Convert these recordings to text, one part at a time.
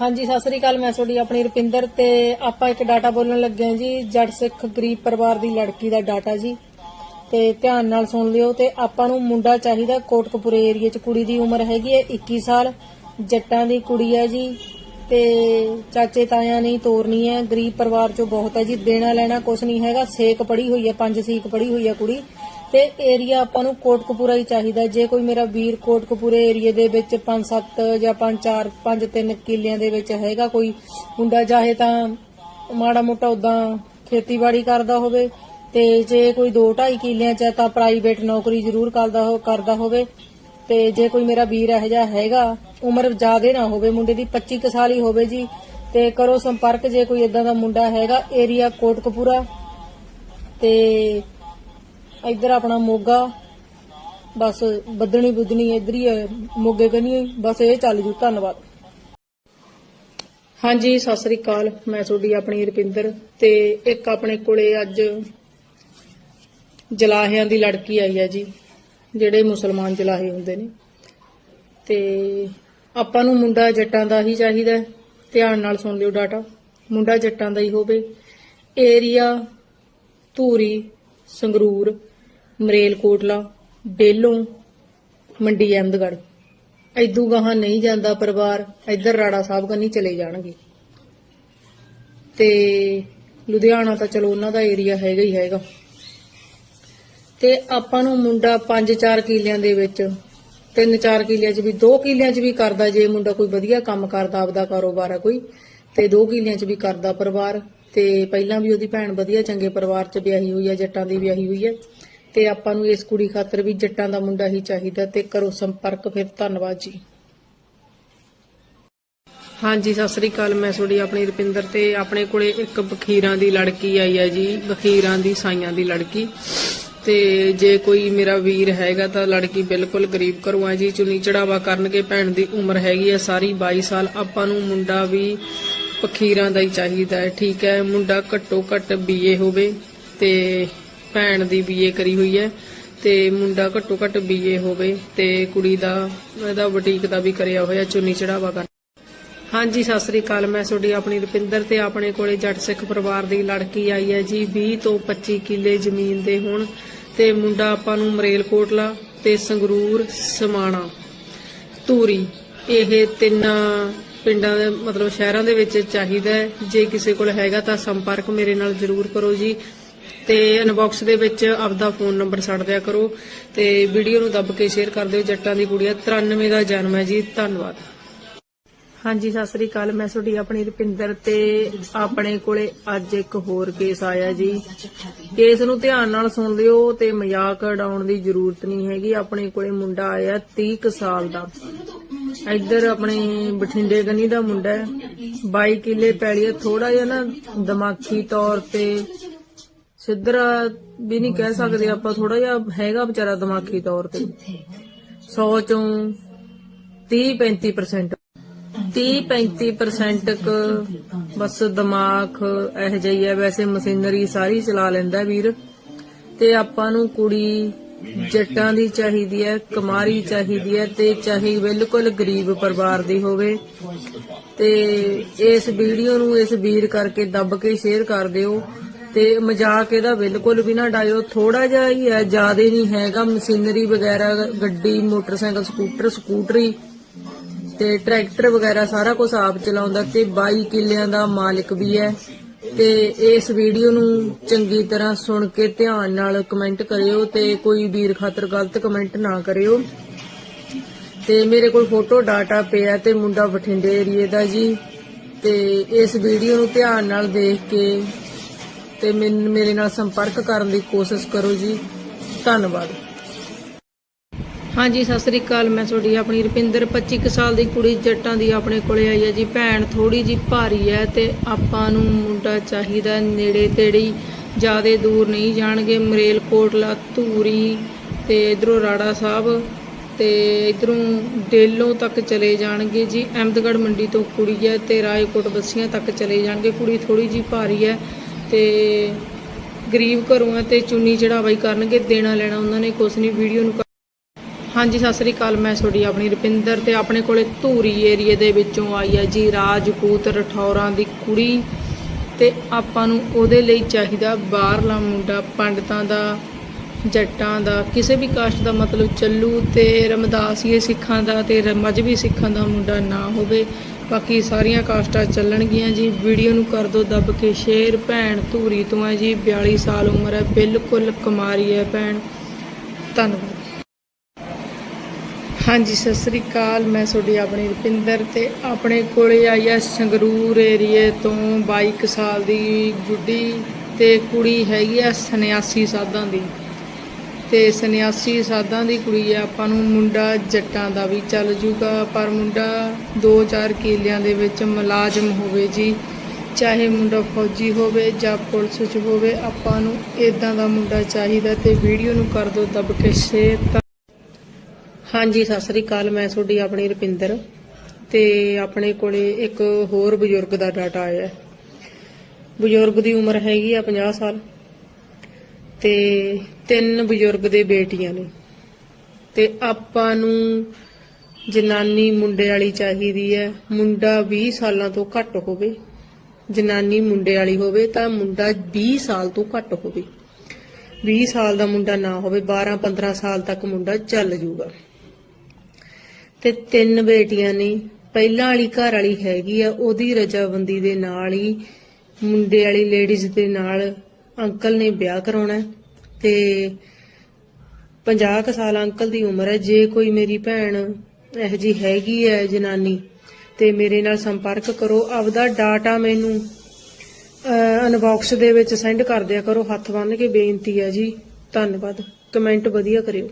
ਹਾਂਜੀ, ਸਤਿ ਸ੍ਰੀ ਅਕਾਲ, ਮੈਂ ਤੁਹਾਡੀ ਆਪਣੀ ਰੁਪਿੰਦਰ ਤੇ ਆਪਾਂ ਇੱਕ ਡਾਟਾ ਬੋਲਣ ਲੱਗੇ ਹਾਂ ਜੀ, ਜੱਟ ਸਿੱਖ ਗਰੀਬ ਪਰਿਵਾਰ ਦੀ ਲੜਕੀ ਦਾ ਡਾਟਾ ਜੀ। ਤੇ ਧਿਆਨ ਨਾਲ ਸੁਣ ਲਿਓ ਤੇ ਆਪਾਂ ਨੂੰ ਮੁੰਡਾ ਚਾਹੀਦਾ ਕੋਟਕਪੂਰੇ ਏਰੀਆ 'ਚ, ਕੁੜੀ ਦੀ ਉਮਰ ਹੈਗੀ ਹੈ 21 ਸਾਲ, ਜੱਟਾਂ ਦੀ ਕੁੜੀ ਹੈ ਜੀ। ਤੇ ਚਾਚੇ ਤਾਇਆਂ ਨਹੀਂ ਤੋਰਨੀ ਹੈ, ਗਰੀਬ ਪਰਿਵਾਰ 'ਚੋਂ ਬਹੁਤ ਹੈ ਜੀ, ਦੇਣਾ ਲੈਣਾ ਕੁਝ ਨਹੀਂ ਹੈਗਾ, ਸੇਕ ਪੜੀ ਹੋਈ ਹੈ, ਪੰਜ ਸੀਕ ਪੜੀ ਹੋਈ ਹੈ ਕੁੜੀ। ਤੇ ਏਰੀਆ ਆਪਾਂ ਨੂੰ ਕੋਟਕਪੂਰਾ ਹੀ ਚਾਹੀਦਾ। ਜੇ ਕੋਈ ਮੇਰਾ ਵੀਰ ਕੋਟਕਪੂਰੇ ਏਰੀਏ ਦੇ ਵਿੱਚ 5-7 ਜਾਂ 5-4 5-3 ਕਿੱਲਿਆਂ ਦੇ ਵਿੱਚ ਹੈਗਾ ਕੋਈ ਮੁੰਡਾ, ਚਾਹੇ ਤਾਂ ਮਾੜਾ ਮੋਟਾ ਉਦਾਂ ਖੇਤੀਬਾੜੀ ਕਰਦਾ ਹੋਵੇ ਤੇ ਜੇ ਕੋਈ 2-2.5 ਕਿੱਲਿਆਂ ਚ ਤਾਂ ਪ੍ਰਾਈਵੇਟ ਨੌਕਰੀ ਜ਼ਰੂਰ ਕਰਦਾ ਹੋ, ਕਰਦਾ ਹੋਵੇ। ਤੇ ਜੇ ਕੋਈ ਮੇਰਾ ਵੀਰ ਇਹੋ ਜਿਹਾ ਹੈਗਾ, ਉਮਰ ਜ਼ਿਆਦੇ ਨਾ ਹੋਵੇ, ਮੁੰਡੇ ਦੀ 25 ਕੁ ਸਾਲ ਹੀ ਹੋਵੇ ਜੀ, ਤੇ ਕਰੋ ਸੰਪਰਕ ਜੇ ਕੋਈ ਇਦਾਂ ਦਾ ਮੁੰਡਾ ਹੈਗਾ ਏਰੀਆ ਕੋਟਕਪੂਰਾ ਤੇ ਇੱਧਰ ਆਪਣਾ ਮੋਗਾ, ਬਸ ਬੱਦਣੀ ਬੁੱਧਣੀ ਇੱਧਰ ਹੀ ਹੈ, ਮੋਗੇ ਕਨੀ ਬਸ ਇਹ ਚੱਲ ਜੂ, ਧੰਨਵਾਦ। ਹਾਂਜੀ, ਸਤਿ ਸ੍ਰੀ ਅਕਾਲ, ਮੈਂ ਤੁਹਾਡੀ ਆਪਣੀ ਰੁਪਿੰਦਰ ਤੇ ਇੱਕ ਆਪਣੇ ਕੋਲੇ ਅੱਜ ਜਲਾਹਿਆਂ ਦੀ ਲੜਕੀ ਆਈ ਹੈ ਜੀ, ਜਿਹੜੇ ਮੁਸਲਮਾਨ ਜਲਾਹੇ ਹੁੰਦੇ ਨੇ। ਤੇ ਆਪਾਂ ਨੂੰ ਮੁੰਡਾ ਜੱਟਾਂ ਦਾ ਹੀ ਚਾਹੀਦਾ ਧਿਆਨ ਨਾਲ ਸੁਣ ਲਿਓ ਡਾਟਾ, ਮੁੰਡਾ ਜੱਟਾਂ ਦਾ ਹੀ ਹੋਵੇ। ਏਰੀਆ, ਧੂਰੀ, ਸੰਗਰੂਰ ਮਰੇਲਕੋਟਲਾ, ਡੇਲੋਂ, ਮੰਡੀ, ਅਹਿਮਦਗੜ੍ਹ। ਐਦੂ ਗਾਹਾਂ ਨਹੀਂ ਜਾਂਦਾ ਪਰਿਵਾਰ ਇੱਧਰ ਰਾੜਾ ਸਾਹਿਬ ਕੰਨੀ ਚਲੇ ਜਾਣਗੇ। ਤੇ ਲੁਧਿਆਣਾ ਤਾਂ ਚਲੋ ਉਹਨਾਂ ਦਾ ਏਰੀਆ ਹੈਗਾ ਹੀ ਹੈਗਾ। ਤੇ ਆਪਾਂ ਨੂੰ ਮੁੰਡਾ 5-4 ਕਿੱਲਿਆਂ ਦੇ ਵਿੱਚ 3-4 ਕਿੱਲਿਆਂ 'ਚ ਵੀ 2 ਕਿੱਲਿਆਂ 'ਚ ਵੀ ਕਰਦਾ ਜੇ ਮੁੰਡਾ ਕੋਈ ਵਧੀਆ ਕੰਮ ਕਰਦਾ, ਆਪਦਾ ਕਾਰੋਬਾਰ ਆ ਕੋਈ, ਤੇ 2 ਕਿੱਲਿਆਂ 'ਚ ਵੀ ਕਰਦਾ ਪਰਿਵਾਰ। ਤੇ ਪਹਿਲਾਂ ਵੀ ਉਹਦੀ ਭੈਣ ਵਧੀਆ ਚੰਗੇ ਪਰਿਵਾਰ 'ਚ ਵਿਆਹੀ ਹੋਈ ਹੈ ਜੱਟਾਂ ਦੀ ਵਿਆਹੀ ਹੋਈ ਹੈ ਤੇ ਆਪਾਂ ਨੂੰ ਇਸ ਕੁੜੀ ਖਾਤਰ ਵੀ ਜੱਟਾਂ ਦਾ ਮੁੰਡਾ ਹੀ ਚਾਹੀਦਾ ਤੇ ਕਰੋ ਸੰਪਰਕ ਫਿਰ ਧੰਨਵਾਦ ਜੀ। ਹਾਂਜੀ, ਸਤਿ ਸ੍ਰੀ ਅਕਾਲ। ਮੈਂ ਤੁਹਾਡੀ ਆਪਣੀ ਰੁਪਿੰਦਰ ਤੇ ਆਪਣੇ ਕੋਲੇ ਇੱਕ ਬਖੀਰਾਂ ਦੀ ਲੜਕੀ ਆਈ ਹੈ ਜੀ, ਬਖੀਰਾਂ ਦੀ ਸਾਈਆਂ ਦੀ ਲੜਕੀ। ਤੇ ਜੇ ਕੋਈ ਮੇਰਾ ਵੀਰ ਹੈਗਾ ਤਾਂ ਲੜਕੀ ਬਿਲਕੁਲ ਗਰੀਬ ਘਰੋਂ ਆ ਜੀ, ਚੁੰਨੀ ਚੜਾਵਾ ਕਰਨਗੇ, ਭੈਣ ਦੀ ਉਮਰ ਹੈਗੀ ਹੈ ਸਾਰੀ 22 ਸਾਲ। ਆਪਾਂ ਨੂੰ ਮੁੰਡਾ ਵੀ ਬਖੀਰਾਂ ਦਾ ਹੀ ਚਾਹੀਦਾ ਹੈ, ਠੀਕ ਹੈ। ਮੁੰਡਾ ਘੱਟੋ ਘੱਟ ਬੀਏ ਹੋਵੇ ਤੇ ਭੈਣ ਦੀ ਬੀਏ ਕਰੀ ਹੋਈ ਹੈ ਤੇ ਮੁੰਡਾ ਘੱਟੋ ਘੱਟ ਬੀਏ ਹੋਵੇ ਤੇ ਕੁੜੀ ਦਾ, ਇਹਦਾ ਬੁਟੀਕ ਦਾ ਵੀ ਕਰਿਆ ਹੋਇਆ, ਚੁੰਨੀ ਚੜਾਵਾ ਕਰ। ਹਾਂਜੀ, ਸਤਿ ਸ੍ਰੀ ਅਕਾਲ, ਮੈਂ ਤੁਹਾਡੀ ਆਪਣੀ ਰੁਪਿੰਦਰ ਤੇ ਆਪਣੇ ਕੋਲੇ ਜੱਟ ਸਿੱਖ ਪਰਿਵਾਰ ਦੀ ਲੜਕੀ ਆਈ ਹੈ ਜੀ 20 ਤੋਂ 25 ਕਿੱਲੇ ਜ਼ਮੀਨ ਦੇ ਹੁਣ ਤੇ ਮੁੰਡਾ ਆਪਾਂ ਨੂੰ ਮਰੇਲਕੋਟਲਾ ਤੇ ਸੰਗਰੂਰ, ਸਮਾਣਾ, ਧੂਰੀ। ਇਹ ਤਿੰਨਾਂ ਪਿੰਡਾਂ ਦੇ, ਮਤਲਬ ਸ਼ਹਿਰਾਂ ਦੇ ਵਿੱਚ ਚਾਹੀਦਾ ਜੇ ਕਿਸੇ ਕੋਲ ਹੈਗਾ ਤਾਂ ਸੰਪਰਕ ਮੇਰੇ ਨਾਲ ਜ਼ਰੂਰ ਕਰੋ ਜੀ। ਤੇ ਇਨਬਾਕਸ ਦੇ ਵਿੱਚ ਆਪਦਾ ਫੋਨ ਨੰਬਰ ਛੱਡ ਦਿਆ ਕਰੋ ਤੇ ਵੀਡੀਓ ਨੂੰ ਦੱਬ ਕੇ ਸ਼ੇਅਰ ਕਰ ਦਿਓ ਜੱਟਾਂ ਦੀ ਕੁੜੀਆ 93 ਦਾ ਜਨਮ ਹੈ ਜੀ, ਧੰਨਵਾਦ। ਹਾਂਜੀ, ਸਤਿ ਸ੍ਰੀ ਅਕਾਲ, ਮੈਂ ਤੁਹਾਡੀ ਆਪਣੀ ਰੁਪਿੰਦਰ ਤੇ ਆਪਣੇ ਕੋਲੇ ਅੱਜ ਇੱਕ ਹੋਰ ਕੇਸ ਆਇਆ ਜੀ। ਕੇਸ ਨੂੰ ਧਿਆਨ ਨਾਲ ਸੁਣ ਲਿਓ ਤੇ ਮਜ਼ਾਕ ਉਡਾਉਣ ਦੀ ਜ਼ਰੂਰਤ ਨਹੀਂ ਹੈਗੀ। ਆਪਣੇ ਕੋਲੇ ਮੁੰਡਾ ਆਇਆ 30 ਸਾਲ ਦਾ। ਇੱਧਰ ਆਪਣੇ ਬਠਿੰਡੇ ਗਨੀ ਦਾ ਮੁੰਡਾ ਹੈ। 22 ਕਿੱਲੇ ਪੈਲੀ ਥੋੜਾ ਜਿਹਾ ਨਾ ਦਿਮਾਗੀ ਤੌਰ ਤੇ ਸਿੱਧਰਾ ਵੀ ਨਹੀਂ ਕਹਿ ਸਕਦੇ ਆਪਾਂ ਥੋੜਾ ਜਿਹਾ ਹੈਗਾ ਵਿਚਾਰਾ ਦਿਮਾਗੀ ਤੌਰ ਤੇ। 100 ਚੋਂ 30 35% 30-35% ਕ ਬਸ ਦਿਮਾਗ ਇਹ ਜਿਹੀ ਹੈ ਵੈਸੇ ਮਸ਼ੀਨਰੀ ਸਾਰੀ ਚਲਾ ਲੈਂਦਾ ਵੀਰ। ਤੇ ਆਪਾਂ ਨੂੰ ਕੁੜੀ ਜੱਟਾਂ ਦੀ ਚਾਹੀਦੀ ਹੈ ਕੁਮਾਰੀ ਚਾਹੀਦੀ ਹੈ ਤੇ ਚਾਹੀ ਬਿਲਕੁਲ ਗਰੀਬ ਪਰਿਵਾਰ ਦੀ ਹੋਵੇ। ਤੇ ਇਸ ਵੀਡੀਓ ਨੂੰ ਇਸ ਵੀਰ ਕਰਕੇ ਦੱਬ ਕੇ ਸ਼ੇਅਰ ਕਰ ਦਿਓ। ਤੇ ਮਜ਼ਾਕ ਇਹਦਾ ਬਿਲਕੁਲ ਵੀ ਨਾ ਡਾਇਓ ਥੋੜਾ ਜਿਹਾ ਹੀ ਹੈ, ਜ਼ਿਆਦਾ ਨਹੀਂ ਹੈਗਾ ਮਸ਼ੀਨਰੀ ਵਗੈਰਾ, ਗੱਡੀ, ਮੋਟਰਸਾਈਕਲ, ਸਕੂਟਰ, ਸਕੂਟਰੀ ਤੇ ਟਰੈਕਟਰ ਵਗੈਰਾ ਸਾਰਾ ਕੁਝ ਆਪ ਚਲਾਉਂਦਾ ਤੇ 22 ਕਿੱਲਿਆਂ ਦਾ ਮਾਲਕ ਵੀ ਹੈ। ਤੇ ਇਸ ਵੀਡੀਓ ਨੂੰ ਚੰਗੀ ਤਰ੍ਹਾਂ ਸੁਣ ਕੇ ਧਿਆਨ ਨਾਲ ਕਮੈਂਟ ਕਰਿਓ ਤੇ ਕੋਈ ਵੀਰ ਖਾਤਰ ਗਲਤ ਕਮੈਂਟ ਨਾ ਕਰਿਓ। ਤੇ ਮੇਰੇ ਕੋਲ ਫੋਟੋ ਡਾਟਾ ਪਿਆ ਤੇ ਮੁੰਡਾ ਬਠਿੰਡੇ ਏਰੀਏ ਦਾ ਜੀ। ਤੇ ਇਸ ਵੀਡੀਓ ਨੂੰ ਧਿਆਨ ਨਾਲ ਦੇਖ ਕੇ ਤੇ ਮੈਨ- ਮੇਰੇ ਨਾਲ ਸੰਪਰਕ ਕਰਨ ਦੀ ਕੋਸ਼ਿਸ਼ ਕਰੋ ਜੀ। ਧੰਨਵਾਦ। ਹਾਂਜੀ, ਸਤਿ ਸ੍ਰੀ ਅਕਾਲ। ਮੈਂ ਤੁਹਾਡੀ ਆਪਣੀ ਰੁਪਿੰਦਰ 25 ਕੁ ਸਾਲ ਦੀ ਕੁੜੀ ਜੱਟਾਂ ਦੀ ਆਪਣੇ ਕੋਲੇ ਆਈ ਹੈ ਜੀ। ਭੈਣ ਥੋੜੀ ਜੀ ਭਾਰੀ ਹੈ ਤੇ ਆਪਾਂ ਨੂੰ ਮੁੰਡਾ ਚਾਹੀਦਾ ਨੇੜੇ ਤੇੜੀ ਜਿਆਦੇ ਦੂਰ ਨਹੀਂ ਜਾਣਗੇ। ਮਰੇਲਕੋਟਲਾ, ਧੂਰੀ ਤੇ ਇਧਰੋਂ ਰਾੜਾ ਸਾਹਿਬ ਤੇ ਇਧਰੋਂ ਡੇਲੋਂ ਤੱਕ ਚਲੇ ਜਾਣਗੇ ਜੀ। ਅਹਿਮਦਗੜ੍ਹ ਮੰਡੀ ਤੋਂ ਕੁੜੀ ਹੈ ਤੇ ਰਾਏਕੋਟ ਬੱਸੀਆਂ ਤੱਕ ਚਲੇ ਜਾਣਗੇ। ਕੁੜੀ ਥੋੜੀ ਜੀ ਭਾਰੀ ਹੈ। ਤੇ ਗਰੀਬ ਘਰੋਂ ਹੈ ਤੇ ਚੁੰਨੀ ਚੜਾਵਾਈ ਕਰਨਗੇ, ਦੇਣਾ ਲੈਣਾ ਉਹਨਾਂ ਨੇ, ਕੁਛ ਨਹੀਂ, ਵੀਡੀਓ ਨੂੰ ਹਾਂਜੀ, ਸਤਿ ਸ੍ਰੀ ਅਕਾਲ, ਮੈਂ ਤੁਹਾਡੀ ਆਪਣੀ ਰੁਪਿੰਦਰ ਤੇ ਆਪਣੇ ਕੋਲੇ ਧੂਰੀ ਏਰੀਏ ਦੇ ਵਿੱਚੋਂ ਆਈ ਹੈ ਜੀ, ਰਾਜਪੂਤ ਰਠੌਰਾਂ ਦੀ ਕੁੜੀ ਤੇ ਆਪਾਂ ਨੂੰ ਉਹਦੇ ਲਈ ਚਾਹੀਦਾ ਬਾਹਰਲਾ ਮੁੰਡਾ, ਪੰਡਤਾਂ ਦਾ, ਜੱਟਾਂ ਦਾ, ਕਿਸੇ ਵੀ ਕਾਸਟ ਦਾ ਮਤਲਬ ਚੱਲੂ ਤੇ ਰਮਦਾਸੀਏ ਸਿੱਖਾਂ ਦਾ ਤੇ ਰ- ਸਿੱਖਾਂ ਦਾ ਮੁੰਡਾ ਨਾ ਹੋਵੇ। ਬਾਕੀ ਸਾਰੀਆਂ ਕਾਸਟਾਂ ਚੱਲਣਗੀਆਂ ਜੀ। ਵੀਡੀਓ ਨੂੰ ਕਰ ਦਿਓ ਦੱਬ ਕੇ ਸ਼ੇਅਰ ਭੈਣ ਧੂਰੀ ਤੋਂ ਹੈ ਜੀ। 42 ਸਾਲ ਉਮਰ ਹੈ, ਬਿਲਕੁਲ ਕੁਮਾਰੀ ਹੈ ਭੈਣ। ਧੰਨਵਾਦ। ਹਾਂਜੀ, ਸਤਿ ਸ੍ਰੀ ਅਕਾਲ। ਮੈਂ ਤੁਹਾਡੀ ਆਪਣੀ ਰੁਪਿੰਦਰ ਤੇ ਆਪਣੇ ਕੋਲੇ ਆਈ ਹੈ ਸੰਗਰੂਰ ਏਰੀਏ ਤੋਂ 22 ਕੁ ਸਾਲ ਦੀ ਗੁੱਡੀ ਤੇ ਕੁੜੀ ਹੈਗੀ ਆ 89 ਸਾਲਾਂ ਦੀ। ਤੇ 89 ਸਾਧਾਂ ਦੀ ਕੁੜੀ ਆ, ਆਪਾਂ ਨੂੰ ਮੁੰਡਾ ਜੱਟਾਂ ਦਾ ਵੀ ਚੱਲ ਜੂਗਾ, ਪਰ ਮੁੰਡਾ 2-4 ਕਿਲਿਆਂ ਦੇ ਵਿੱਚ ਮੁਲਾਜ਼ਮ ਹੋਵੇ ਜੀ। ਚਾਹੇ ਮੁੰਡਾ ਫੌਜੀ ਹੋਵੇ ਜਾਂ ਪੁਲਿਸ 'ਚ ਹੋਵੇ, ਆਪਾਂ ਨੂੰ ਇਦਾਂ ਦਾ ਮੁੰਡਾ ਚਾਹੀਦਾ ਤੇ ਵੀਡੀਓ ਨੂੰ ਕਰ ਦਿਓ ਦੱਬ ਕੇ ਸ਼ੇਅਰ ਹਾਂਜੀ, ਸਤਿ ਸ੍ਰੀ ਅਕਾਲ, ਮੈਂ ਤੁਹਾਡੀ ਆਪਣੀ ਰੁਪਿੰਦਰ ਤੇ ਆਪਣੇ ਕੋਲੇ ਇੱਕ ਹੋਰ ਬਜ਼ੁਰਗ ਦਾ ਡਾਟਾ ਆਇਆ। ਬਜ਼ੁਰਗ ਦੀ ਉਮਰ ਹੈਗੀ ਆ 50 ਸਾਲ। ਤੇ ਤਿੰਨ ਬਜ਼ੁਰਗ ਦੇ ਬੇਟੀਆਂ ਨੇ। ਤੇ ਆਪਾਂ ਨੂੰ ਜਨਾਨੀ ਮੁੰਡੇ ਵਾਲੀ ਚਾਹੀਦੀ ਹੈ। ਮੁੰਡਾ 20 ਸਾਲਾਂ ਤੋਂ ਘੱਟ ਹੋਵੇ, ਜਨਾਨੀ ਮੁੰਡੇ ਵਾਲੀ ਹੋਵੇ ਤਾਂ ਮੁੰਡਾ 20 ਸਾਲ ਤੋਂ ਘੱਟ ਹੋਵੇ। 20 ਸਾਲ ਦਾ ਮੁੰਡਾ ਨਾ ਹੋਵੇ 12 15 ਸਾਲ ਤੱਕ ਮੁੰਡਾ ਚੱਲ ਜੂਗਾ। ਤੇ ਤਿੰਨ ਬੇਟੀਆਂ ਨੇ, ਪਹਿਲਾਂ ਵਾਲੀ ਘਰ ਵਾਲੀ ਹੈਗੀ ਆ, ਉਹਦੀ ਰਜਾਬੰਦੀ ਦੇ ਨਾਲ ਹੀ ਮੁੰਡੇ ਵਾਲੀ ਲੇਡੀਜ਼ ਦੇ ਨਾਲ ਅੰਕਲ ਨੇ ਵਿਆਹ ਕਰਾਉਣਾ ਤੇ 50 ਸਾਲ ਅੰਕਲ ਦੀ ਉਮਰ ਹੈ। ਜੇ ਕੋਈ ਮੇਰੀ ਭੈਣ ਇਹ ਜੀ ਹੈਗੀ ਹੈ ਜਨਾਨੀ ਤੇ ਮੇਰੇ ਨਾਲ ਸੰਪਰਕ ਕਰੋ, ਆਪਦਾ ਡਾਟਾ ਮੈਨੂੰ ਅਨਬਾਕਸ ਦੇ ਵਿੱਚ ਸੈਂਡ ਕਰ ਦਿਆ ਕਰੋ। ਹੱਥ ਬੰਨ ਕੇ ਬੇਨਤੀ ਹੈ ਜੀ। ਧੰਨਵਾਦ। ਕਮੈਂਟ ਵਧੀਆ ਕਰਿਓ।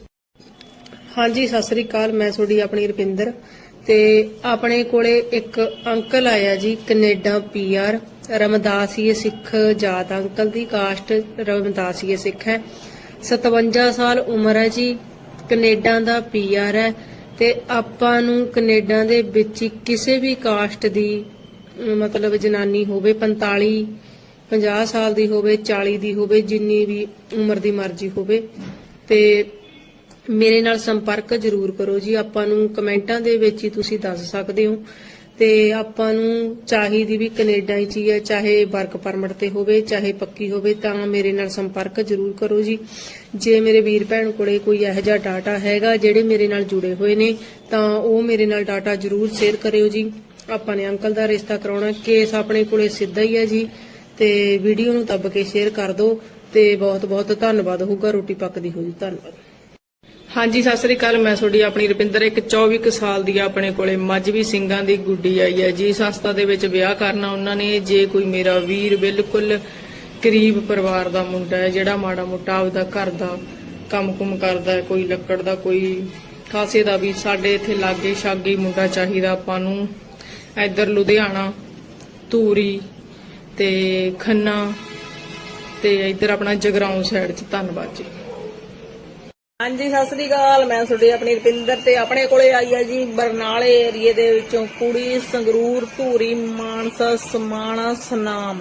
ਹਾਂਜੀ, ਸਤਿ ਸ੍ਰੀ ਅਕਾਲ। ਮੈਂ ਤੁਹਾਡੀ ਆਪਣੀ ਰਪਿੰਦਰ। ਤੇ ਆਪਣੇ ਕੋਲੇ ਇੱਕ ਅੰਕਲ ਆਇਆ ਜੀ, ਕੈਨੇਡਾ ਪੀਆਰ ਰਮਦਾਸੀਏ ਸਿੱਖ ਜਾਤ ਅੰਕਲ ਦੀ ਕਾਸਟ ਰਮਦਾਸੀਏ ਸਿੱਖ ਹੈ। 57 ਸਾਲ ਉਮਰ ਹੈ ਜੀ, ਕੈਨੇਡਾ ਦਾ ਪੀਆਰ ਹੈ ਤੇ ਆਪਾਂ ਨੂੰ ਕੈਨੇਡਾ ਦੇ ਵਿੱਚ ਕਿਸੇ ਵੀ ਕਾਸਟ ਦੀ, ਮਤਲਬ ਜਨਾਨੀ ਹੋਵੇ 45 50 ਸਾਲ ਦੀ ਹੋਵੇ 40 ਦੀ ਹੋਵੇ, ਜਿੰਨੀ ਵੀ ਉਮਰ ਦੀ ਮਰਜ਼ੀ ਹੋਵੇ, ਤੇ ਮੇਰੇ ਨਾਲ ਸੰਪਰਕ ਜ਼ਰੂਰ ਕਰੋ ਜੀ। ਆਪਾਂ ਨੂੰ ਕਮੈਂਟਾਂ ਦੇ ਵਿੱਚ ਹੀ ਤੁਸੀਂ ਦੱਸ ਸਕਦੇ ਹੋ। ਤੇ ਆਪਾਂ ਨੂੰ ਚਾਹੀਦੀ ਵੀ ਕੈਨੇਡਾ 'ਚ ਹੀ ਹੈ, ਚਾਹੇ ਵਰਕ ਪਰਮਿਟ ਤੇ ਹੋਵੇ, ਚਾਹੇ ਪੱਕੀ ਹੋਵੇ, ਤਾਂ ਮੇਰੇ ਨਾਲ ਸੰਪਰਕ ਜ਼ਰੂਰ ਕਰੋ ਜੀ। ਜੇ ਮੇਰੇ ਵੀਰ ਭੈਣ ਕੋਲੇ ਕੋਈ ਇਹੋ ਜਿਹਾ ਡਾਟਾ ਹੈਗਾ, ਜਿਹੜੇ ਮੇਰੇ ਨਾਲ ਜੁੜੇ ਹੋਏ ਨੇ, ਤਾਂ ਉਹ ਮੇਰੇ ਨਾਲ ਡਾਟਾ ਜ਼ਰੂਰ ਸ਼ੇਅਰ ਕਰਿਓ ਜੀ। ਆਪਾਂ ਨੇ ਅੰਕਲ ਦਾ ਰਿਸ਼ਤਾ ਕਰਾਉਣਾ ਕੇਸ ਆਪਣੇ ਕੋਲੇ ਸਿੱਧਾ ਹੀ ਹੈ ਜੀ। ਤੇ ਵੀਡੀਓ ਨੂੰ ਦੱਬ ਕੇ ਸ਼ੇਅਰ ਕਰ ਦਿਓ। ਤੇ ਬਹੁਤ ਬਹੁਤ ਧੰਨਵਾਦ ਹੋਊਗਾ। ਰੋਟੀ ਪੱਕਦੀ ਹੋ ਜੀ। ਧੰਨਵਾਦ। ਹਾਂਜੀ, ਸਤਿ ਸ੍ਰੀ ਅਕਾਲ। ਮੈਂ ਤੁਹਾਡੀ ਆਪਣੀ ਰੁਪਿੰਦਰ। ਇੱਕ 24 ਕੁ ਸਾਲ ਦੀ ਆਪਣੇ ਕੋਲੇ ਮੱਝਵੀ ਸਿੰਘਾਂ ਦੀ ਗੁੱਡੀ ਆਈ ਹੈ ਜੀ। ਸਸਤਾ ਦੇ ਵਿੱਚ ਵਿਆਹ ਕਰਨਾ ਉਹਨਾਂ ਨੇ। ਜੇ ਕੋਈ ਮੇਰਾ ਵੀਰ ਬਿਲਕੁਲ ਗਰੀਬ ਪਰਿਵਾਰ ਦਾ ਮੁੰਡਾ ਹੈ, ਜਿਹੜਾ ਮਾੜਾ ਮੋਟਾ ਆਪਦਾ ਘਰ ਦਾ ਕੰਮ-ਕੁਮ ਕਰਦਾ ਹੈ, ਕੋਈ ਲੱਕੜ ਦਾ, ਕੋਈ ਖਾਸੇ ਦਾ ਵੀ, ਸਾਡੇ ਇੱਥੇ ਲਾਗੇ ਛਾਗੇ ਮੁੰਡਾ ਚਾਹੀਦਾ ਆਪਾਂ ਨੂੰ। ਇੱਧਰ ਲੁਧਿਆਣਾ, ਧੂਰੀ ਤੇ ਖੰਨਾ ਤੇ ਇੱਧਰ ਆਪਣਾ ਜਗਰਾਉਂ ਸਾਈਡ 'ਚ। ਧੰਨਵਾਦ ਜੀ। ਹਾਂਜੀ ਸਤਿ ਸ੍ਰੀ ਅਕਾਲ। ਮੈਂ ਤੁਹਾਡੀ ਆਪਣੀ ਰੁਪਿੰਦਰ ਤੇ ਆਪਣੇ ਕੋਲੇ ਆਈ ਹੈ ਜੀ ਬਰਨਾਲੇ ਏਰੀਏ ਦੇ ਵਿੱਚੋਂ ਕੁੜੀ ਸੰਗਰੂਰ ਧੂਰੀ ਮਾਨਸਾ ਸਮਾਣਾ ਸਨਾਮ।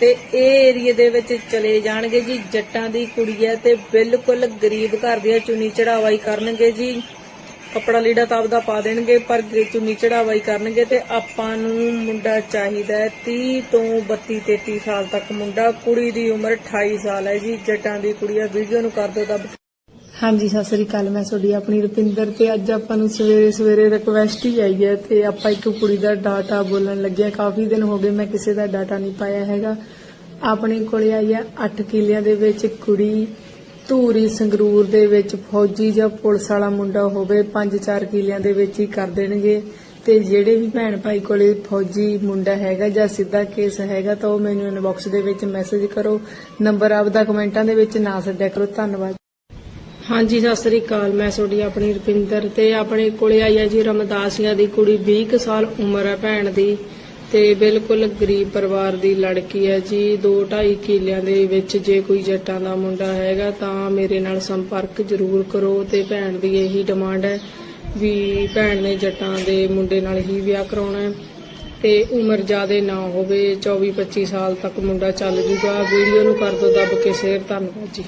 ਤੇ ਇਹ ਏਰੀਏ ਦੇ ਵਿੱਚ ਚਲੇ ਜਾਣਗੇ ਜੀ ਜੱਟਾਂ ਦੀ ਕੁੜੀ ਹੈ ਤੇ ਬਿਲਕੁਲ ਗਰੀਬ ਘਰ ਦੀ ਹੈ, ਚੁੰਨੀ ਚੜਾਵਾਈ ਕਰਨਗੇ ਜੀ। ਕੱਪੜਾ ਲੀੜਾ ਤਾਂ ਆਪਦਾ ਪਾ ਦੇਣਗੇ ਪਰ ਜੇ ਚੁੰਨੀ ਚੜਾਵਾਈ ਕਰਨਗੇ ਤੇ ਆਪਾਂ ਨੂੰ ਮੁੰਡਾ ਚਾਹੀਦਾ ਹੈ 30 ਤੋਂ 32 33 ਸਾਲ ਤੱਕ ਮੁੰਡਾ। ਕੁੜੀ ਦੀ ਉਮਰ 28 ਸਾਲ ਹੈ ਜੀ ਜੱਟਾਂ ਦੀ ਕੁੜੀ ਹੈ ਵੀਡੀਓ ਨੂੰ ਕਰ ਦਿਓ ਦੱਬ ਹਾਂਜੀ, ਸਤਿ ਸ੍ਰੀ ਅਕਾਲ। ਮੈਂ ਤੁਹਾਡੀ ਆਪਣੀ ਰੁਪਿੰਦਰ ਤੇ ਅੱਜ ਆਪਾਂ ਨੂੰ ਸਵੇਰੇ ਸਵੇਰੇ ਰਿਕਵੈਸਟ ਹੀ ਆਈ ਹੈ ਤੇ ਆਪਾਂ ਇੱਕ ਕੁੜੀ ਦਾ ਡਾਟਾ ਬੋਲਣ ਲੱਗਿਆ ਕਾਫੀ ਦਿਨ ਹੋ ਗਏ ਮੈਂ ਕਿਸੇ ਦਾ ਡਾਟਾ ਨਹੀਂ ਪਾਇਆ ਹੈਗਾ। ਆਪਣੇ ਕੋਲੇ ਆਈ ਹੈ 8 ਕਿਲਿਆਂ ਦੇ ਵਿੱਚ ਕੁੜੀ, ਧੂਰੀ ਸੰਗਰੂਰ ਦੇ ਵਿੱਚ ਫੌਜੀ ਜਾਂ ਪੁਲਿਸ ਵਾਲਾ ਮੁੰਡਾ ਹੋਵੇ 5-4 ਕਿਲਿਆਂ ਦੇ ਵਿੱਚ ਹੀ ਕਰ ਦੇਣਗੇ। ਤੇ ਜਿਹੜੇ ਵੀ ਭੈਣ ਭਾਈ ਕੋਲੇ ਫੌਜੀ ਮੁੰਡਾ ਹੈਗਾ ਜਾਂ ਸਿੱਧਾ ਕੇਸ ਹੈਗਾ ਤਾਂ ਉਹ ਮੈਨੂੰ ਇਨਬਾਕਸ ਦੇ ਵਿੱਚ ਮੈਸੇਜ ਕਰੋ। ਨੰਬਰ ਆਪਦਾ ਕਮੈਂਟਾਂ ਦੇ ਵਿੱਚ ਨਾ ਛੱਡਿਆ ਕਰੋ। ਧੰਨਵਾਦ। ਹਾਂਜੀ, ਸਤਿ ਸ੍ਰੀ ਅਕਾਲ। ਮੈਂ ਤੁਹਾਡੀ ਆਪਣੀ ਰੁਪਿੰਦਰ ਤੇ ਆਪਣੇ ਕੋਲੇ ਆਈ ਹੈ ਜੀ ਰਮਦਾਸੀਆਂ ਦੀ ਕੁੜੀ 20 ਕੁ ਸਾਲ ਉਮਰ ਹੈ ਭੈਣ ਦੀ ਤੇ ਬਿਲਕੁਲ ਗਰੀਬ ਪਰਿਵਾਰ ਦੀ ਲੜਕੀ ਹੈ ਜੀ। 2.5 ਕਿੱਲਿਆਂ ਦੇ ਵਿੱਚ ਜੇ ਕੋਈ ਜੱਟਾਂ ਦਾ ਮੁੰਡਾ ਹੈਗਾ ਤਾਂ ਮੇਰੇ ਨਾਲ ਸੰਪਰਕ ਜ਼ਰੂਰ ਕਰੋ ਤੇ ਭੈਣ ਦੀ ਇਹੀ ਡਿਮਾਂਡ ਹੈ ਵੀ ਭੈਣ ਨੇ ਜੱਟਾਂ ਦੇ ਮੁੰਡੇ ਨਾਲ ਹੀ ਵਿਆਹ ਕਰਾਉਣਾ ਹੈ ਤੇ ਉਮਰ ਜ਼ਿਆਦੇ ਨਾ ਹੋਵੇ। 24 25 ਸਾਲ ਤੱਕ ਮੁੰਡਾ ਚੱਲ ਜੂਗਾ। ਵੀਡੀਓ ਨੂੰ ਕਰ ਦਿਓ ਦੱਬ ਕੇ, ਸ਼ੇਅਰ। ਧੰਨਵਾਦ ਜੀ।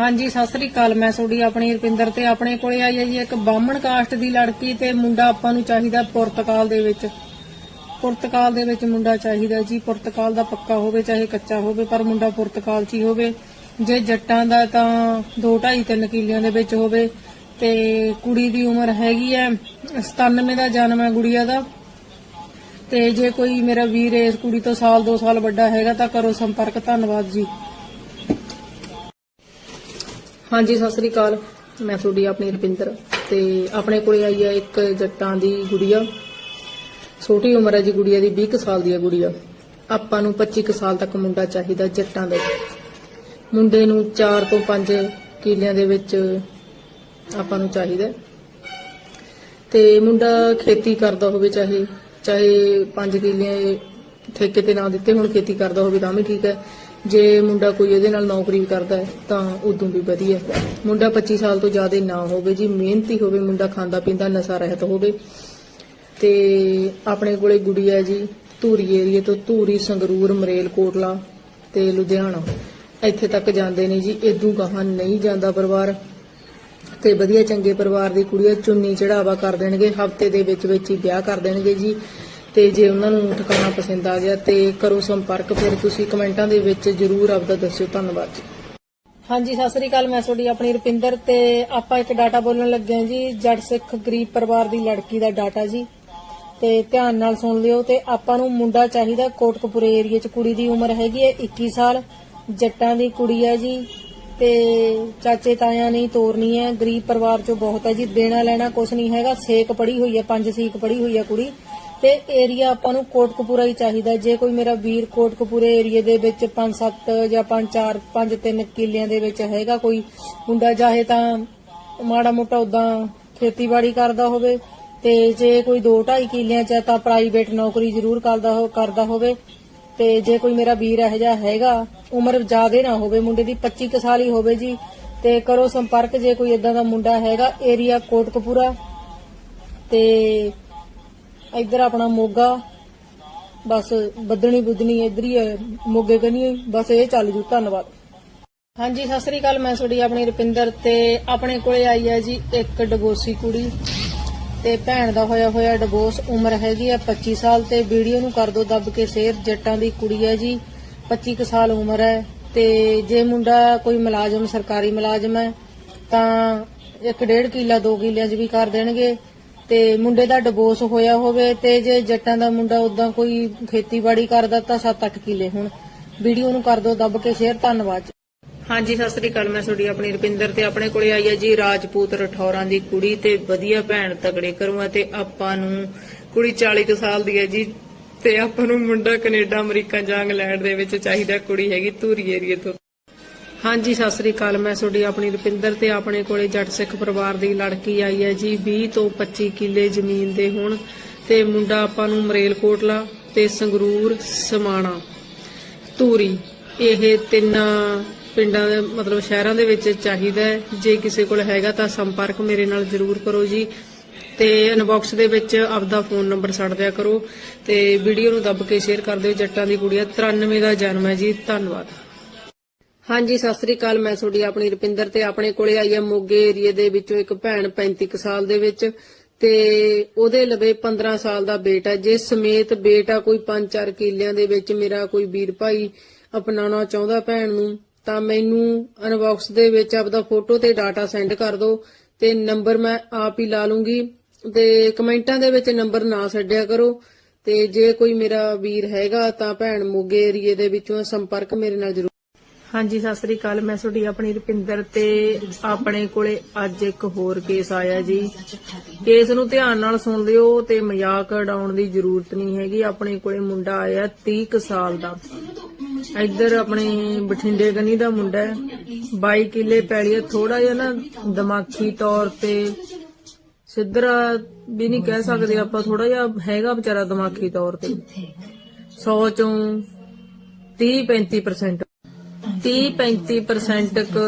ਹਾਂਜੀ, ਸਤਿ ਸ੍ਰੀ ਅਕਾਲ। ਮੈਂ ਤੁਹਾਡੀ ਆਪਣੀ ਰੁਪਿੰਦਰ ਤੇ ਆਪਣੇ ਕੋਲੇ ਆਈ ਹੈ ਜੀ, ਇੱਕ ਬਾਹਮਣ ਕਾਸਟ ਦੀ ਲੜਕੀ ਤੇ ਮੁੰਡਾ ਆਪਾਂ ਨੂੰ ਚਾਹੀਦਾ ਪੁਰਤਗਾਲ ਦੇ ਵਿੱਚ। ਪੁਰਤਗਾਲ ਦੇ ਵਿੱਚ ਮੁੰਡਾ ਚਾਹੀਦਾ ਜੀ। ਪੁਰਤਗਾਲ ਦਾ ਪੱਕਾ ਹੋਵੇ, ਚਾਹੇ ਕੱਚਾ ਹੋਵੇ, ਪਰ ਮੁੰਡਾ ਪੁਰਤਗਾਲ 'ਚ ਹੀ ਹੋਵੇ। ਜੇ ਜੱਟਾਂ ਦਾ ਤਾਂ 2 2.5 3 ਕਿੱਲਿਆਂ ਦੇ ਵਿੱਚ ਹੋਵੇ। ਤੇ ਕੁੜੀ ਦੀ ਉਮਰ ਹੈਗੀ ਹੈ 97 ਦਾ, ਜਨਮ ਹੈ ਗੁੜੀਆ ਦਾ। ਤੇ ਜੇ ਕੋਈ ਮੇਰਾ ਵੀਰ ਇਸ ਕੁੜੀ ਤੋਂ ਸਾਲ 2 ਸਾਲ ਵੱਡਾ ਹੈਗਾ, ਤਾਂ ਕਰੋ ਸੰਪਰਕ। ਧੰਨਵਾਦ ਜੀ। ਹਾਂਜੀ, ਸਤਿ ਸ੍ਰੀ ਅਕਾਲ। ਮੈਂ ਤੁਹਾਡੀ ਆਪਣੀ ਰਪਿੰਦਰ ਤੇ ਆਪਣੇ ਕੋਲੇ ਆਈ ਹੈ ਇੱਕ ਜੱਟਾਂ ਦੀ ਗੁੜੀਆ। ਛੋਟੀ ਉਮਰ ਹੈ ਜੀ ਗੁੜੀਆ ਦੀ 20 ਸਾਲ ਦੀ ਹੈ ਗੁੜੀਆ। ਆਪਾਂ ਨੂੰ 25 ਕੁ ਸਾਲ ਤੱਕ ਮੁੰਡਾ ਚਾਹੀਦਾ ਜੱਟਾਂ ਦਾ। ਮੁੰਡੇ ਨੂੰ 4 ਤੋਂ 5 ਕਿਲਿਆਂ ਦੇ ਵਿੱਚ ਆਪਾਂ ਨੂੰ ਚਾਹੀਦਾ। ਤੇ ਮੁੰਡਾ ਖੇਤੀ ਕਰਦਾ ਹੋਵੇ, ਚਾਹੇ ਚਾਹੇ 5 ਕਿਲੇ ਠੇਕੇ ਤੇ ਨਾ ਦਿੱਤੇ ਹੁਣ, ਖੇਤੀ ਕਰਦਾ ਹੋਵੇ ਤਾਂ ਵੀ ਠੀਕ ਹੈ। ਜੇ ਮੁੰਡਾ ਕੋਈ ਇਹਦੇ ਨਾਲ ਨੌਕਰੀ ਵੀ ਕਰਦਾ ਹੈ ਤਾਂ ਉਦੋਂ ਵੀ ਵਧੀਆ। ਮੁੰਡਾ 25 ਸਾਲ ਤੋਂ ਜ਼ਿਆਦਾ ਨਾ ਹੋਵੇ ਜੀ ਮਿਹਨਤੀ ਹੋਵੇ ਮੁੰਡਾ ਖਾਂਦਾ ਪੀਂਦਾ ਨਸ਼ਾ ਰਹਿਤ ਹੋਵੇ। ਤੇ ਆਪਣੇ ਕੋਲੇ ਗੁੜੀਆ ਜੀ ਧੂਰੀ ਏਰੀਏ ਤੋਂ ਧੂਰੀ ਸੰਗਰੂਰ ਮਰੇਲ ਕੋਟਲਾ ਤੇ ਲੁਧਿਆਣਾ। ਇੱਥੇ ਤੱਕ ਜਾਂਦੇ ਨੇ ਜੀ ਇਦੋਂ ਗਾਹਾਂ ਨਹੀਂ ਜਾਂਦਾ ਪਰਿਵਾਰ। ਤੇ ਵਧੀਆ ਚੰਗੇ ਪਰਿਵਾਰ ਦੀ ਕੁੜੀ ਆ, ਚੁੰਨੀ ਚੜਾਵਾ ਕਰ ਦੇਣਗੇ ਹਫ਼ਤੇ ਦੇ ਵਿੱਚ ਵਿੱਚ ਹੀ ਵਿਆਹ ਕਰ ਦੇਣਗੇ ਜੀ। ਤੇ ਜੇ ਉਹਨਾਂ ਨੂੰ ਠਿਕਾਣਾ ਪਸੰਦ ਆ ਗਿਆ ਤੇ ਕਰੋ ਸੰਪਰਕ, ਫਿਰ ਤੁਸੀਂ ਕਮੈਂਟਾਂ ਦੇ ਵਿੱਚ ਜਰੂਰ ਆਪਦਾ ਦੱਸਿਓ। ਧੰਨਵਾਦ ਜੀ। ਹਾਂਜੀ, ਸਤਿ ਸ੍ਰੀ ਅਕਾਲ, ਮੈਂ ਤੁਹਾਡੀ ਆਪਣੀ ਰੁਪਿੰਦਰ ਤੇ ਆਪਾਂ ਇੱਕ ਡਾਟਾ ਬੋਲਣ ਲੱਗੇ ਹਾਂ ਜੀ ਜੱਟ ਸਿੱਖ ਗਰੀਬ ਪਰਿਵਾਰ ਦੀ ਲੜਕੀ ਦਾ ਡਾਟਾ ਜੀ। ਤੇ ਧਿਆਨ ਨਾਲ ਸੁਣ ਲਿਓ ਤੇ ਆਪਾਂ ਨੂੰ ਮੁੰਡਾ ਚਾਹੀਦਾ ਕੋਟਕਪੂਰੇ ਏਰੀਆ 'ਚ, ਕੁੜੀ ਦੀ ਉਮਰ ਹੈਗੀ ਹੈ 21 ਸਾਲ, ਜੱਟਾਂ ਦੀ ਕੁੜੀ ਹੈ ਜੀ। ਤੇ ਚਾਚੇ ਤਾਇਆਂ ਨਹੀਂ ਤੋਰਨੀ ਹੈ, ਗਰੀਬ ਪਰਿਵਾਰ 'ਚੋਂ ਬਹੁਤ ਹੈ ਜੀ, ਦੇਣਾ ਲੈਣਾ ਕੁਛ ਨਹੀਂ ਹੈਗਾ, ਸੇਕ ਪੜੀ ਹੋਈ ਹੈ, ਪੰਜ ਸੀਕ ਪੜੀ ਹੋਈ ਹੈ ਕੁੜੀ। ਤੇ ਏਰੀਆ ਆਪਾਂ ਨੂੰ ਕੋਟਕਪੂਰਾ ਹੀ ਚਾਹੀਦਾ ਜੇ ਕੋਈ ਮੇਰਾ ਵੀਰ ਕੋਟਕਪੂਰੇ ਏਰੀਏ ਦੇ ਵਿੱਚ 5-7 ਜਾਂ 5-4 5-3 ਕਿੱਲਿਆਂ ਦੇ ਵਿੱਚ ਹੈਗਾ ਕੋਈ ਮੁੰਡਾ, ਚਾਹੇ ਤਾਂ ਮਾੜਾ ਮੋਟਾ ਉਦਾਂ ਖੇਤੀਬਾੜੀ ਕਰਦਾ ਹੋਵੇ ਤੇ ਜੇ ਕੋਈ 2-2.5 ਕਿੱਲਿਆਂ ਚ ਤਾਂ ਪ੍ਰਾਈਵੇਟ ਨੌਕਰੀ ਜ਼ਰੂਰ ਕਰਦਾ ਹੋ, ਕਰਦਾ ਹੋਵੇ। ਤੇ ਜੇ ਕੋਈ ਮੇਰਾ ਵੀਰ ਇਹੋ ਜਿਹਾ ਹੈਗਾ, ਉਮਰ ਜ਼ਿਆਦੇ ਨਾ ਹੋਵੇ, ਮੁੰਡੇ ਦੀ 25 ਕੁ ਸਾਲ ਹੀ ਹੋਵੇ ਜੀ, ਤੇ ਕਰੋ ਸੰਪਰਕ ਜੇ ਕੋਈ ਇਦਾਂ ਦਾ ਮੁੰਡਾ ਹੈਗਾ ਏਰੀਆ ਕੋਟਕਪੂਰਾ। ਤੇ ਇੱਧਰ ਆਪਣਾ ਮੋਗਾ, ਬਸ ਬੱਦਣੀ ਬੁੱਧਣੀ ਇੱਧਰ ਹੀ ਹੈ, ਮੋਗੇ ਕਨੀ ਬਸ ਇਹ ਚੱਲ ਜੂ, ਧੰਨਵਾਦ। ਹਾਂਜੀ, ਸਤਿ ਸ੍ਰੀ ਅਕਾਲ, ਮੈਂ ਤੁਹਾਡੀ ਆਪਣੀ ਰੁਪਿੰਦਰ ਤੇ ਆਪਣੇ ਕੋਲੇ ਆਈ ਹੈ ਜੀ ਇੱਕ ਡਬੋਸੀ ਕੁੜੀ ਤੇ ਭੈਣ ਦਾ ਹੋਇਆ ਹੋਇਆ ਡਿਵੋਰਸ, ਉਮਰ ਹੈਗੀ ਆ 25 ਸਾਲ ਤੇ ਵੀਡੀਓ ਨੂੰ ਕਰ ਦੋ ਦੱਬ ਕੇ ਸ਼ੇਅਰ ਜੱਟਾਂ ਦੀ ਕੁੜੀ ਹੈ ਜੀ 25 ਕੁ ਸਾਲ ਉਮਰ ਹੈ ਤੇ ਜੇ ਮੁੰਡਾ ਕੋਈ ਮੁਲਾਜ਼ਮ, ਸਰਕਾਰੀ ਮੁਲਾਜ਼ਮ ਹੈ ਤਾਂ ਇੱਕ ਡੇਢ ਕਿੱਲਾ, ਦੋ ਕਿੱਲਿਆਂ 'ਚ ਵੀ ਕਰ ਦੇਣਗੇ। ਤੇ ਮੁੰਡੇ ਦਾ ਡਿਵੋਰਸ ਹੋਇਆ ਹੋਵੇ ਤੇ ਜੇ ਜੱਟਾਂ ਦਾ ਮੁੰਡਾ ਉਦਾਂ ਕੋਈ ਖੇਤੀਬਾੜੀ ਕਰਦਾ ਤਾਂ 7-8 ਕਿੱਲੇ ਹੁਣ। ਵੀਡੀਓ ਨੂੰ ਕਰ ਦੋ, ਦੱਬ ਕੇ ਸ਼ੇਅਰ ਧੰਨਵਾਦ। ਹਾਂਜੀ, ਸਤਿ ਸ੍ਰੀ ਅਕਾਲ, ਮੈਂ ਤੁਹਾਡੀ ਆਪਣੀ ਰੁਪਿੰਦਰ ਤੇ ਆਪਣੇ ਕੋਲੇ ਆਈ ਹੈ ਜੀ, ਰਾਜਪੂਤ ਰਠੌਰਾਂ ਦੀ ਕੁੜੀ ਤੇ ਵਧੀਆ ਭੈਣ ਤਗੜੇ ਕਰੂਆ ਤੇ ਆਪਾਂ ਨੂੰ ਕੁੜੀ 40 ਕੁ ਸਾਲ ਦੀ ਹੈ ਜੀ ਤੇ ਆਪਾਂ ਨੂੰ ਮੁੰਡਾ ਕੈਨੇਡਾ, ਅਮਰੀਕਾ ਜਾਂ ਇੰਗਲੈਂਡ ਦੇ ਵਿੱਚ ਚਾਹੀਦਾ ਕੁੜੀ ਹੈਗੀ ਧੂਰੀ ਏਰੀਏ ਤੋਂ। ਹਾਂਜੀ, ਸਤਿ ਸ੍ਰੀ ਅਕਾਲ। ਮੈਂ ਤੁਹਾਡੀ ਆਪਣੀ ਰੁਪਿੰਦਰ ਤੇ ਆਪਣੇ ਕੋਲੇ ਜੱਟ ਸਿੱਖ ਪਰਿਵਾਰ ਦੀ ਲੜਕੀ ਆਈ ਹੈ ਜੀ 20 ਤੋਂ 25 ਕਿੱਲੇ ਜ਼ਮੀਨ ਦੇ ਹੁਣ ਤੇ ਮੁੰਡਾ ਆਪਾਂ ਨੂੰ ਮਰੇਲਕੋਟਲਾ ਤੇ ਸੰਗਰੂਰ, ਸਮਾਣਾ, ਧੂਰੀ। ਇਹ ਤਿੰਨ ਪਿੰਡਾਂ ਦੇ, ਮਤਲਬ ਸ਼ਹਿਰਾਂ ਦੇ ਵਿੱਚ ਚਾਹੀਦਾ ਹੈ। ਜੇ ਕਿਸੇ ਕੋਲ ਹੈਗਾ ਤਾਂ ਸੰਪਰਕ ਮੇਰੇ ਨਾਲ ਜ਼ਰੂਰ ਕਰੋ ਜੀ ਤੇ ਇਨਬਾਕਸ ਦੇ ਵਿੱਚ ਆਪਦਾ ਫੋਨ ਨੰਬਰ ਛੱਡ ਦਿਆ ਕਰੋ ਤੇ ਵੀਡੀਓ ਨੂੰ ਦੱਬ ਕੇ ਸ਼ੇਅਰ ਕਰ ਦਿਓ ਜੱਟਾਂ ਦੀ ਕੁੜੀਆ। 93 ਦਾ ਜਨਮ ਹੈ ਜੀ। ਧੰਨਵਾਦ। ਹਾਂਜੀ, ਸਤਿ ਸ੍ਰੀ ਅਕਾਲ। ਮੈਂ ਤੁਹਾਡੀ ਆਪਣੀ ਰੁਪਿੰਦਰ ਤੇ ਆਪਣੇ ਕੋਲੇ ਆਈ ਹੈ ਮੋਗੇ ਏਰੀਏ ਦੇ ਵਿੱਚੋਂ ਇੱਕ ਭੈਣ 35 ਕੁ ਸਾਲ ਦੇ ਵਿੱਚ ਤੇ ਉਹਦੇ ਲਵੇ 15 ਸਾਲ ਦਾ ਬੇਟਾ ਜੇ ਸਮੇਤ ਬੇਟਾ ਕੋਈ 5-4 ਕਿੱਲਿਆਂ ਦੇ ਵਿੱਚ ਮੇਰਾ ਕੋਈ ਵੀਰ ਭਾਈ ਅਪਣਾਉਣਾ ਚਾਹੁੰਦਾ ਭੈਣ ਨੂੰ, ਤਾਂ ਮੈਨੂੰ ਇਨਬਾਕਸ ਦੇ ਵਿੱਚ ਆਪਦਾ ਫੋਟੋ ਤੇ ਡਾਟਾ ਸੈਂਡ ਕਰ ਦਿਓ ਤੇ ਨੰਬਰ ਮੈਂ ਆਪ ਹੀ ਲਾ ਲੂੰਗੀ ਤੇ ਕਮੈਂਟਾਂ ਦੇ ਵਿੱਚ ਨੰਬਰ ਨਾ ਛੱਡਿਆ ਕਰੋ ਤੇ ਜੇ ਕੋਈ ਮੇਰਾ ਵੀਰ ਹੈਗਾ ਤਾਂ ਭੈਣ ਮੋਗੇ ਏਰੀਏ ਦੇ ਵਿੱਚੋਂ ਸੰਪਰਕ ਮੇਰੇ ਨਾਲ ਜ਼ਰੂਰ ਹਾਂਜੀ, ਸਤਿ ਸ੍ਰੀ ਅਕਾਲ। ਮੈਂ ਤੁਹਾਡੀ ਆਪਣੀ ਰੁਪਿੰਦਰ ਤੇ ਆਪਣੇ ਕੋਲੇ ਅੱਜ ਇੱਕ ਹੋਰ ਕੇਸ ਆਇਆ ਜੀ। ਕੇਸ ਨੂੰ ਧਿਆਨ ਨਾਲ ਸੁਣ ਲਿਓ ਤੇ ਮਜ਼ਾਕ ਉਡਾਉਣ ਦੀ ਜ਼ਰੂਰਤ ਨਹੀਂ ਹੈਗੀ। ਆਪਣੇ ਕੋਲੇ ਮੁੰਡਾ ਆਇਆ 30 ਸਾਲ ਦਾ। ਇੱਧਰ ਆਪਣੇ ਬਠਿੰਡੇ ਗਨੀ ਦਾ ਮੁੰਡਾ ਹੈ। 22 ਕਿੱਲੇ ਪੈਲੀ ਥੋੜਾ ਜਿਹਾ ਨਾ ਦਿਮਾਗੀ ਤੌਰ ਤੇ ਸਿੱਧਰਾ ਵੀ ਨਹੀਂ ਕਹਿ ਸਕਦੇ ਆਪਾਂ। ਥੋੜਾ ਜਿਹਾ ਹੈਗਾ ਵਿਚਾਰਾ ਦਿਮਾਗੀ ਤੌਰ ਤੇ। 100 ਚੋਂ 30 35% 30-35% ਕ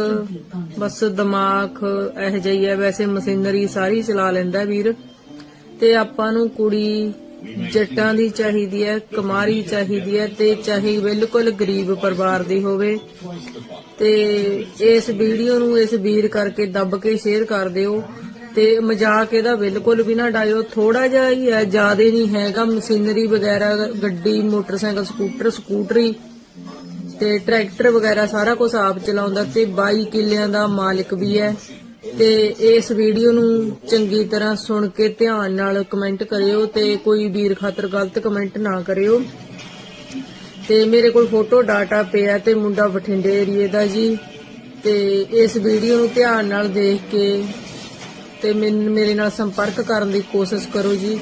ਬਸ ਦਿਮਾਗ ਇਹ ਜਿਹੀ ਹੈ, ਵੈਸੇ ਮਸ਼ੀਨਰੀ ਸਾਰੀ ਚਲਾ ਲੈਂਦਾ ਵੀਰ। ਤੇ ਆਪਾਂ ਨੂੰ ਕੁੜੀ ਜੱਟਾਂ ਦੀ ਚਾਹੀਦੀ ਹੈ, ਕੁਮਾਰੀ ਚਾਹੀਦੀ ਹੈ ਤੇ ਚਾਹੇ ਬਿਲਕੁਲ ਗਰੀਬ ਪਰਿਵਾਰ ਦੀ ਹੋਵੇ। ਤੇ ਇਸ ਵੀਡੀਓ ਨੂੰ ਇਸ ਵੀਰ ਕਰਕੇ ਦੱਬ ਕੇ ਸ਼ੇਅਰ ਕਰ ਦਿਓ। ਤੇ ਮਜ਼ਾਕ ਇਹਦਾ ਬਿਲਕੁਲ ਵੀ ਨਾ ਡਾਇਓ ਥੋੜਾ ਜਿਹਾ ਹੀ ਹੈ, ਜ਼ਿਆਦਾ ਨਹੀਂ ਹੈਗਾ ਮਸ਼ੀਨਰੀ ਵਗੈਰਾ, ਗੱਡੀ, ਮੋਟਰਸਾਈਕਲ, ਸਕੂਟਰ, ਸਕੂਟਰੀ। ਤੇ ਟਰੈਕਟਰ ਵਗੈਰਾ ਸਾਰਾ ਕੁਝ ਆਪ ਚਲਾਉਂਦਾ ਤੇ 22 ਕਿੱਲਿਆਂ ਦਾ ਮਾਲਕ ਵੀ ਹੈ। ਤੇ ਇਸ ਵੀਡੀਓ ਨੂੰ ਚੰਗੀ ਤਰ੍ਹਾਂ ਸੁਣ ਕੇ ਧਿਆਨ ਨਾਲ ਕਮੈਂਟ ਕਰਿਓ ਤੇ ਕੋਈ ਵੀਰ ਖਾਤਰ ਗਲਤ ਕਮੈਂਟ ਨਾ ਕਰਿਓ। ਤੇ ਮੇਰੇ ਕੋਲ ਫੋਟੋ ਡਾਟਾ ਪਿਆ ਤੇ ਮੁੰਡਾ ਬਠਿੰਡੇ ਏਰੀਏ ਦਾ ਜੀ। ਤੇ ਇਸ ਵੀਡੀਓ ਨੂੰ ਧਿਆਨ ਨਾਲ ਦੇਖ ਕੇ ਤੇ ਮੈਨ- ਮੇਰੇ ਨਾਲ ਸੰਪਰਕ ਕਰਨ ਦੀ ਕੋਸ਼ਿਸ਼ ਕਰੋ ਜੀ।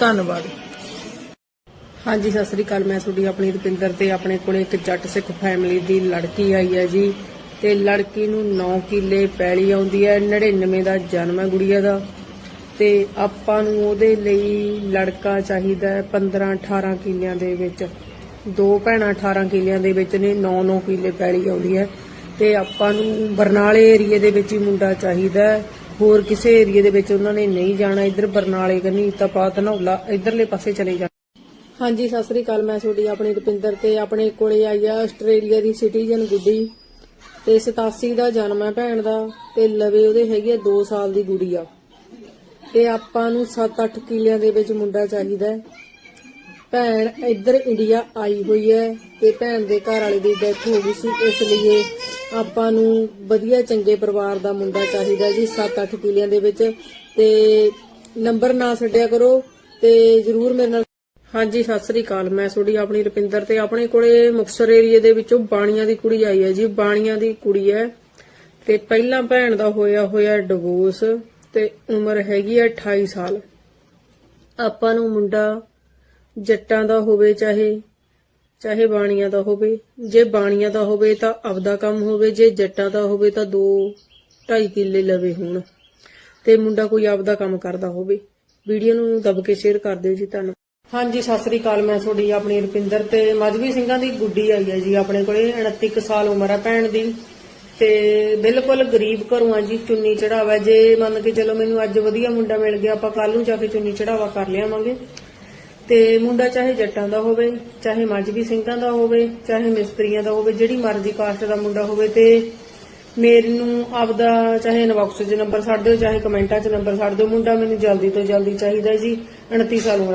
ਧੰਨਵਾਦ। ਹਾਂਜੀ, ਸਤਿ ਸ੍ਰੀ ਅਕਾਲ। ਮੈਂ ਤੁਹਾਡੀ ਆਪਣੀ ਰੁਪਿੰਦਰ ਤੇ ਆਪਣੇ ਕੋਲੇ ਇੱਕ ਜੱਟ ਸਿੱਖ ਫੈਮਿਲੀ ਦੀ ਲੜਕੀ ਆਈ ਹੈ ਜੀ। ਤੇ ਲੜਕੀ ਨੂੰ 9 ਕਿੱਲੇ ਪੈਲੀ ਆਉਂਦੀ ਹੈ 99 ਦਾ ਜਨਮ ਹੈ ਗੁੜੀਆ ਦਾ। ਤੇ ਆਪਾਂ ਨੂੰ ਉਹਦੇ ਲਈ ਲੜਕਾ ਚਾਹੀਦਾ ਹੈ 15 18 ਕਿੱਲਿਆਂ ਦੇ ਵਿੱਚ। ਦੋ ਭੈਣਾਂ 18 ਕਿੱਲਿਆਂ ਦੇ ਵਿੱਚ ਨੇ 9 9 ਕਿੱਲੇ ਪੈਲੀ ਆਉਂਦੀ ਹੈ। ਤੇ ਆਪਾਂ ਨੂੰ ਬਰਨਾਲੇ ਏਰੀਏ ਦੇ ਵਿੱਚ ਹੀ ਮੁੰਡਾ ਚਾਹੀਦਾ ਹੈ। ਹੋਰ ਕਿਸੇ ਏਰੀਏ ਦੇ ਵਿੱਚ ਉਹਨਾਂ ਨੇ ਨਹੀਂ ਜਾਣਾ, ਇੱਧਰ ਬਰਨਾਲੇ ਕਨੀ ਤਪਾ ਧਨੌਲਾ, ਇੱਧਰਲੇ ਪਾਸੇ ਚਲੇ ਜਾਣਾ। ਹਾਂਜੀ, ਸਤਿ ਸ੍ਰੀ ਅਕਾਲ, ਮੈਂ ਤੁਹਾਡੀ, ਆਪਣੀ ਰੁਪਿੰਦਰ ਤੇ ਆਪਣੇ ਕੋਲੇ ਆਈ ਆ ਆਸਟ੍ਰੇਲੀਆ ਦੀ ਸਿਟੀਜ਼ਨ ਗੁੱਡੀ ਤੇ 87 ਦਾ ਜਨਮ ਹੈ ਭੈਣ ਦਾ ਤੇ ਲਵੇ ਉਹਦੇ ਹੈਗੀ ਆ 2 ਸਾਲ ਦੀ ਗੁੜੀ ਆ। ਤੇ ਆਪਾਂ ਨੂੰ 7-8 ਕਿਲਿਆਂ ਦੇ ਵਿੱਚ ਮੁੰਡਾ ਚਾਹੀਦਾ ਭੈਣ ਇੱਧਰ ਇੰਡੀਆ ਆਈ ਹੋਈ ਹੈ ਤੇ ਭੈਣ ਦੇ ਘਰ ਵਾਲੇ ਦੀ ਡੈਥ ਹੋ ਗਈ ਸੀ, ਇਸ ਲਈ ਆਪਾਂ ਨੂੰ ਵਧੀਆ ਚੰਗੇ ਪਰਿਵਾਰ ਦਾ ਮੁੰਡਾ ਚਾਹੀਦਾ ਜੀ 7-8 ਕਿਲਿਆਂ ਦੇ ਵਿੱਚ। ਤੇ ਨੰਬਰ ਨਾ ਛੱਡਿਆ ਕਰੋ ਤੇ ਜਰੂਰ ਮੇਰੇ ਨਾਲ ਹਾਂਜੀ, ਸਤਿ ਸ੍ਰੀ ਅਕਾਲ। ਮੈਂ ਤੁਹਾਡੀ ਆਪਣੀ ਰੁਪਿੰਦਰ ਤੇ ਆਪਣੇ ਕੋਲੇ ਮੁਕਸਰ ਏਰੀਏ ਦੇ ਵਿੱਚੋਂ ਬਾਣੀਆਂ ਦੀ ਕੁੜੀ ਆਈ ਹੈ ਜੀ। ਬਾਣੀਆਂ ਦੀ ਕੁੜੀ ਹੈ ਤੇ ਪਹਿਲਾਂ ਭੈਣ ਦਾ ਹੋਇਆ ਹੋਇਆ ਡਿਵੋਰਸ ਤੇ ਉਮਰ ਹੈਗੀ ਹੈ 28 ਸਾਲ। ਆਪਾਂ ਨੂੰ ਮੁੰਡਾ ਜੱਟਾਂ ਦਾ ਹੋਵੇ, ਚਾਹੇ ਚਾਹੇ ਬਾਣੀਆਂ ਦਾ ਹੋਵੇ। ਜੇ ਬਾਣੀਆਂ ਦਾ ਹੋਵੇ ਤਾਂ ਆਪਦਾ ਕੰਮ ਹੋਵੇ, ਜੇ ਜੱਟਾਂ ਦਾ ਹੋਵੇ ਤਾਂ 2 2.5 ਕਿੱਲੇ ਲਵੇ ਹੋਣ। ਤੇ ਮੁੰਡਾ ਕੋਈ ਆਪਦਾ ਕੰਮ ਕਰਦਾ ਹੋਵੇ। ਵੀਡੀਓ ਨੂੰ ਦਬ ਕੇ ਸ਼ੇਅਰ ਕਰ ਦਿਓ ਜੀ, ਧੰਨਵਾਦ। ਹਾਂਜੀ, ਸਤਿ ਸ੍ਰੀ ਅਕਾਲ, ਮੈਂ ਤੁਹਾਡੀ ਆਪਣੀ ਰੁਪਿੰਦਰ ਤੇ ਮਜਬੀ ਸਿੰਘਾਂ ਦੀ ਗੁੱਡੀ ਆਈ ਹੈ ਜੀ, ਆਪਣੇ ਕੋਲੇ 29 ਕੁ ਸਾਲ ਉਮਰ ਹੈ ਭੈਣ ਦੀ। ਤੇ ਬਿਲਕੁਲ ਗਰੀਬ ਘਰੋਂ ਆ ਜੀ, ਚੁੰਨੀ ਚੜਾਵਾ। ਜੇ ਮੰਨ ਕੇ ਚਲੋ ਮੈਨੂੰ ਅੱਜ ਵਧੀਆ ਮੁੰਡਾ ਮਿਲ ਗਿਆ, ਆਪਾਂ ਕੱਲ ਨੂੰ ਜਾ ਕੇ ਚੁੰਨੀ ਚੜਾਵਾ ਕਰ ਲਿਆਵਾਂਗੇ। ਤੇ ਮੁੰਡਾ ਚਾਹੇ ਜੱਟਾਂ ਦਾ ਹੋਵੇ, ਚਾਹੇ ਮਜਬੀ ਸਿੰਘਾਂ ਦਾ ਹੋਵੇ, ਚਾਹੇ ਮਿਸਤਰੀਆਂ ਦਾ ਹੋਵੇ, ਜਿਹੜੀ ਮਰਜ਼ੀ ਕਾਸਟ ਦਾ ਮੁੰਡਾ ਹੋਵੇ ਤੇ ਮੈਨੂੰ ਆਪਦਾ ਚਾਹੇ ਇਨਬਾਕਸ 'ਚ ਨੰਬਰ ਛੱਡ ਦਿਓ, ਚਾਹੇ ਕਮੈਂਟਾਂ 'ਚ ਨੰਬਰ ਛੱਡ ਦਿਓ, ਮੁੰਡਾ ਮੈਨੂੰ ਜਲਦੀ ਤੋਂ ਜਲਦੀ ਚਾਹੀਦਾ ਜੀ 29 ਸਾਲ ਉਮਰ